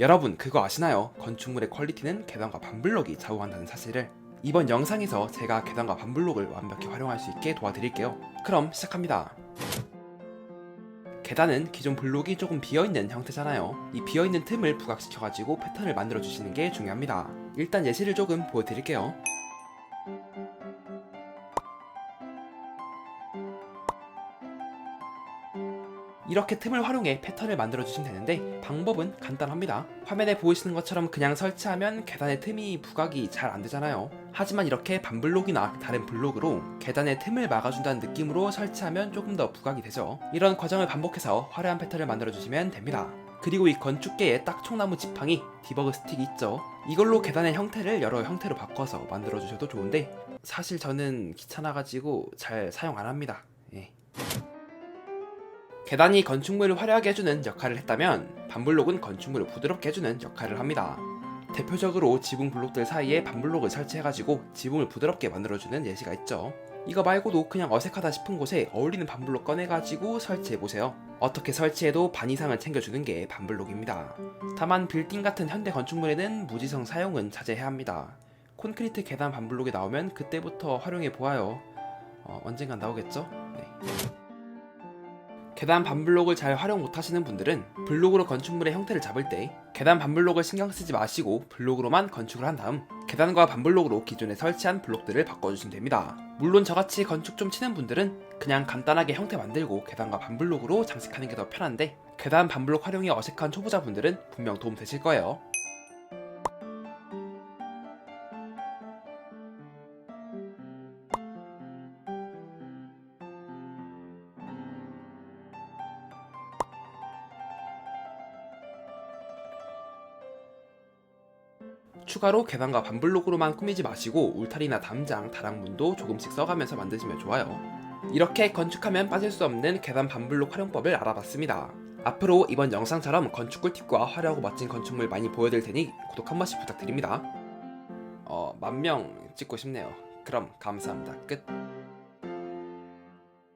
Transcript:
여러분 그거 아시나요? 건축물의 퀄리티는 계단과 반블럭이 좌우한다는 사실을 이번 영상에서 제가 계단과 반블록을 완벽히 활용할 수 있게 도와드릴게요. 그럼 시작합니다. 계단은 기존 블록이 조금 비어있는 형태잖아요. 이 비어있는 틈을 부각시켜가지고 패턴을 만들어주시는 게 중요합니다. 일단 예시를 조금 보여드릴게요. 이렇게 틈을 활용해 패턴을 만들어 주시면 되는데 방법은 간단합니다. 화면에 보이시는 것처럼 그냥 설치하면 계단의 틈이 부각이 잘 안 되잖아요. 하지만 이렇게 반블록이나 다른 블록으로 계단의 틈을 막아준다는 느낌으로 설치하면 조금 더 부각이 되죠. 이런 과정을 반복해서 화려한 패턴을 만들어 주시면 됩니다. 그리고 이 건축계의 딱총나무 지팡이 디버그 스틱이 있죠. 이걸로 계단의 형태를 여러 형태로 바꿔서 만들어 주셔도 좋은데 사실 저는 귀찮아가지고 잘 사용 안 합니다. 예. 계단이 건축물을 화려하게 해주는 역할을 했다면 반블록은 건축물을 부드럽게 해주는 역할을 합니다. 대표적으로 지붕 블록들 사이에 반블록을 설치해가지고 지붕을 부드럽게 만들어주는 예시가 있죠. 이거 말고도 그냥 어색하다 싶은 곳에 어울리는 반블록 꺼내가지고 설치해보세요. 어떻게 설치해도 반 이상을 챙겨주는 게 반블록입니다. 다만 빌딩 같은 현대 건축물에는 무지성 사용은 자제해야 합니다. 콘크리트 계단 반블록이 나오면 그때부터 활용해 보아요. 어, 언젠간 나오겠죠? 네. 계단 반블록을 잘 활용 못하시는 분들은 블록으로 건축물의 형태를 잡을 때 계단 반블록을 신경 쓰지 마시고 블록으로만 건축을 한 다음 계단과 반블록으로 기존에 설치한 블록들을 바꿔주시면 됩니다. 물론 저같이 건축 좀 치는 분들은 그냥 간단하게 형태 만들고 계단과 반블록으로 장식하는 게 더 편한데 계단 반블록 활용이 어색한 초보자분들은 분명 도움 되실 거예요. 추가로 계단과 반블록으로만 꾸미지 마시고 울타리나 담장, 다락문도 조금씩 써가면서 만드시면 좋아요. 이렇게 건축하면 빠질 수 없는 계단 반블록 활용법을 알아봤습니다. 앞으로 이번 영상처럼 건축 꿀팁과 화려하고 멋진 건축물 많이 보여드릴 테니 구독 한 번씩 부탁드립니다. 어, 만명 찍고 싶네요. 그럼 감사합니다. 끝.